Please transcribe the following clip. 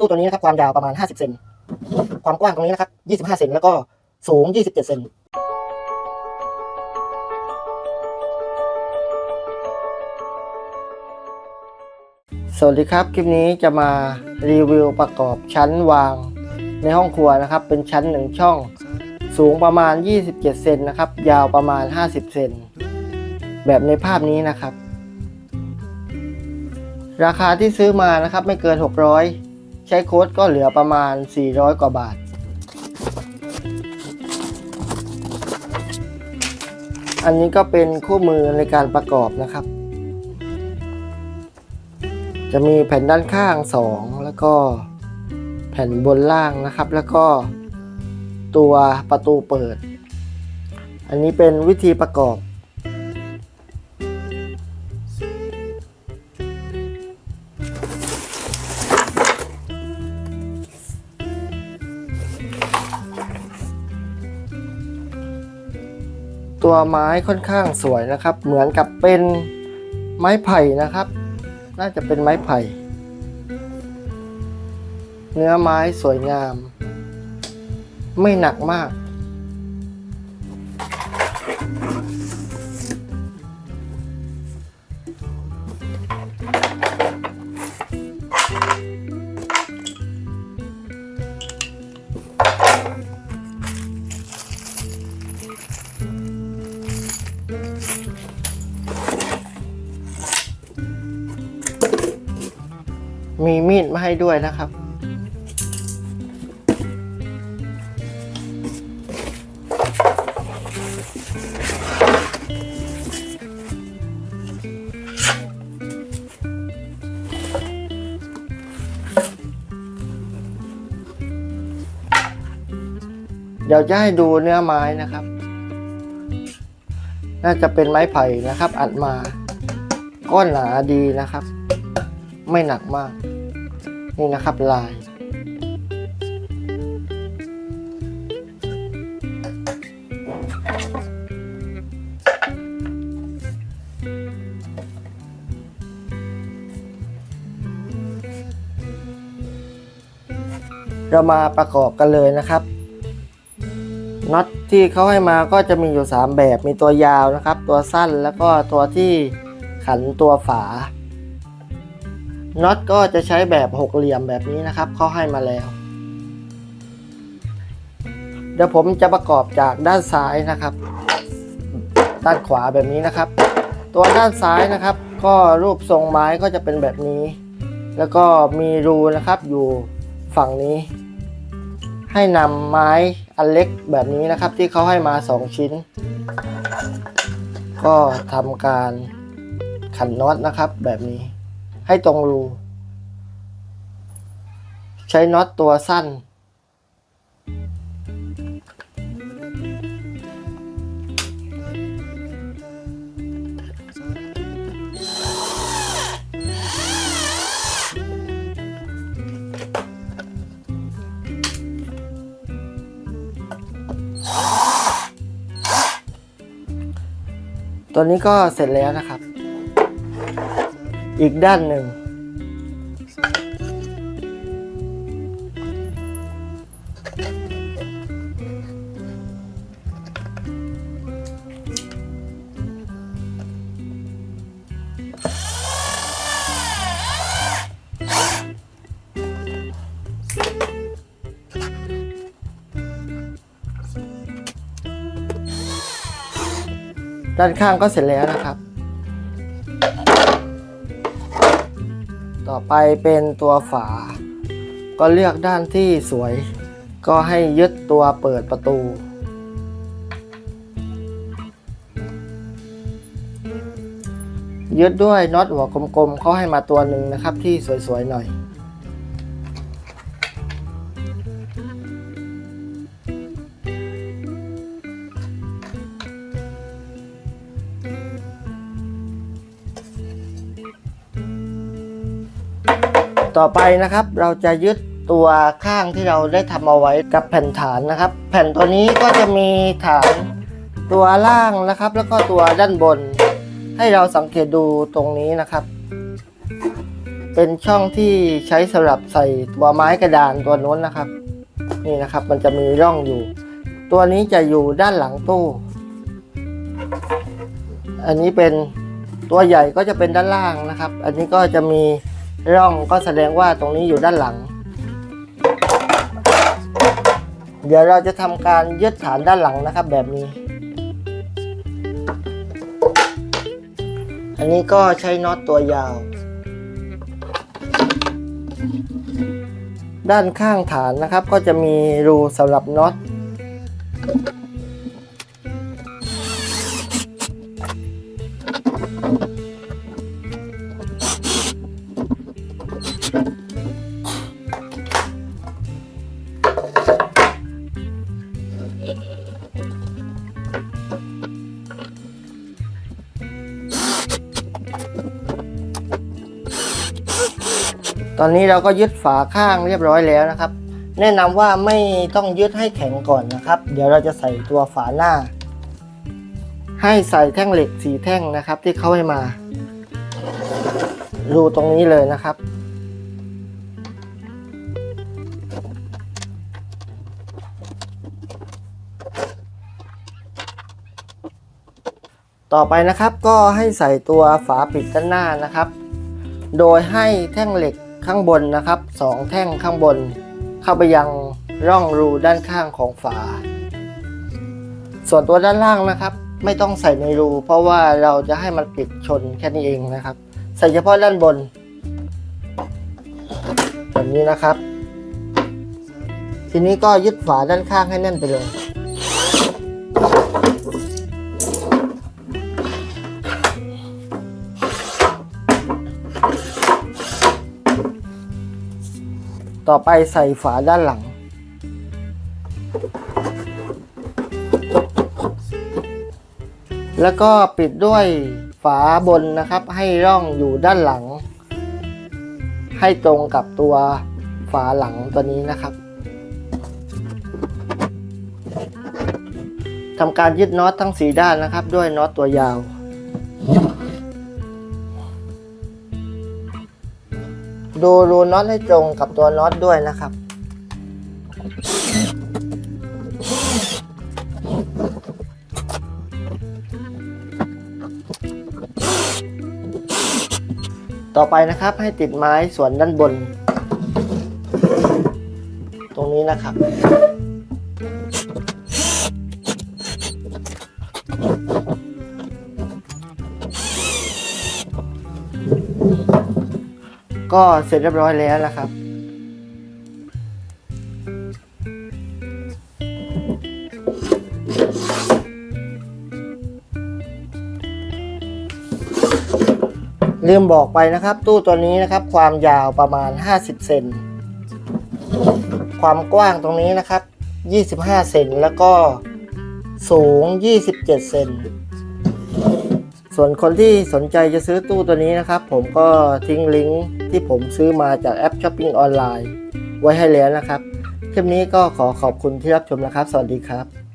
ตู้ตัวนี้นะครับความยาวประมาณ 50 เซน ความกว้างตรงนี้นะครับ 25 เซน แล้วก็สูง 27 เซนสวัสดีครับ คลิปนี้จะมารีวิวประกอบชั้นวางในห้องครัวนะครับ เป็นชั้นหนึ่งช่อง สูงประมาณ 27 เซนนะครับ ยาวประมาณ 50 เซน แบบในภาพนี้นะครับ ราคาที่ซื้อมานะครับไม่เกิน 600 ใช้โค้ดก็เหลือประมาณ 400 กว่าบาท อันนี้ก็เป็นคู่มือในการประกอบนะครับ จะมีแผ่นด้านข้าง 2 แล้วก็แผ่นบนล่างนะครับ แล้วก็ตัวประตูเปิด อันนี้เป็นวิธีประกอบ ตัวไม้ค่อนข้างสวยนะครับ เหมือนกับเป็นไม้ไผ่นะครับ น่าจะเป็นไม้ไผ่ เนื้อไม้สวยงาม ไม่หนักมาก มีมีดมาให้ด้วยนะครับ เดี๋ยวจะให้ดูเนื้อไม้นะครับ น่าจะเป็นไม้ไผ่นะครับ อัดมาก้อนหนาดีนะครับ ไม่หนักมาก นี่นะครับลาย เรามาประกอบกันเลยนะครับ น็อตที่เขาให้มาก็จะมีอยู่ 3 แบบมีตัวยาวนะครับ ตัวสั้นแล้วก็ตัวที่ขันตัวฝาน็อตก็จะใช้แบบหกเหลี่ยมแบบนี้นะครับเขาให้มาแล้ว เดี๋ยวผมจะประกอบจากด้านซ้ายนะครับ ด้านขวาแบบนี้นะครับ ตัวด้านซ้ายนะครับ ก็รูปทรงไม้ก็จะเป็นแบบนี้ แล้วก็มีรูนะครับอยู่ฝั่งนี้ ให้นำไม้อันเล็กแบบนี้นะครับ ที่เขาให้มา 2 ชิ้น ก็ทำการขันน็อตนะครับแบบนี้ ให้ตรงรู ใช้น็อตตัวสั้น ตัวนี้ก็เสร็จแล้วนะครับ อีกด้านหนึ่ง ด้านข้างก็เสร็จแล้วนะครับ ต่อไปเป็นตัวฝา ก็เลือกด้านที่สวย ก็ให้ยึดตัวเปิดประตูยึดด้วยน็อตหัวกลมๆเขาให้มาตัวหนึ่งนะครับที่สวยๆหน่อย ต่อไปนะครับ เราจะยึดตัวข้างที่เราได้ทำเอาไว้กับแผ่นฐานนะครับ แผ่นตัวนี้ก็จะมีฐานตัวล่างนะครับ แล้วก็ตัวด้านบน ให้เราสังเกตดูตรงนี้นะครับ เป็นช่องที่ใช้สำหรับใส่ตัวไม้กระดานตัวโน้นนะครับ นี่นะครับมันจะมีร่องอยู่ ตัวนี้จะอยู่ด้านหลังตู้ อันนี้เป็นตัวใหญ่ก็จะเป็นด้านล่างนะครับ อันนี้ก็จะมี ร่องก็แสดงว่าตรงนี้อยู่ด้านหลัง เดี๋ยวเราจะทำการยึดฐานด้านหลังนะครับแบบนี้ อันนี้ก็ใช้น็อตตัวยาว ด้านข้างฐานนะครับก็จะมีรูสำหรับน็อต ตอนนี้เราก็ยึดฝาข้างเรียบร้อยแล้วนะครับ แนะนำว่าไม่ต้องยึดให้แข็งก่อนนะครับ เดี๋ยวเราจะใส่ตัวฝาหน้า ให้ใส่แท่งเหล็กสีแท่งนะครับ ที่เขาให้มารูตรงนี้เลยนะครับ ต่อไปนะครับก็ให้ใส่ตัวฝาปิดด้านหน้านะครับ โดยให้แท่งเหล็ก ข้างบนนะครับสองแท่งข้างบน เข้าไปยังร่องรูด้านข้างของฝา ส่วนตัวด้านล่างนะครับ ไม่ต้องใส่ในรู เพราะว่าเราจะให้มันปิดชนแค่นี้เองนะครับ ใส่เฉพาะด้านบนแบบนี้นะครับ ทีนี้ก็ยึดฝาด้านข้างให้แน่นไปเลย ต่อไปใส่ฝาด้านหลัง แล้วก็ปิดด้วยฝาบนนะครับ ให้ร่องอยู่ด้านหลัง ให้ตรงกับตัวฝาหลังตัวนี้นะครับทำการยึดน็อตทั้งสีด้านนะครับ ด้วยน็อตตัวยาว ดูรูน็อตให้ตรงกับตัวน็อตด้วยนะครับ ต่อไปนะครับให้ติดไม้ส่วนด้านบน ตรงนี้นะครับ ก็เสร็จเรียบร้อยแล้วนะครับ ลืมบอกไปนะครับ ตู้ตัวนี้นะครับ ความยาวประมาณ 50 เซนความกว้างตรงนี้นะครับ 25 เซนแล้วก็สูง 27 เซน ส่วนคนที่สนใจจะซื้อตู้ตัวนี้นะครับ ผมก็ทิ้งลิงก์ ที่ผมซื้อมาจากแอปช้อปปิ้งออนไลน์ไว้ให้แล้วนะครับ คลิปนี้ก็ขอขอบคุณที่รับชมนะครับ สวัสดีครับ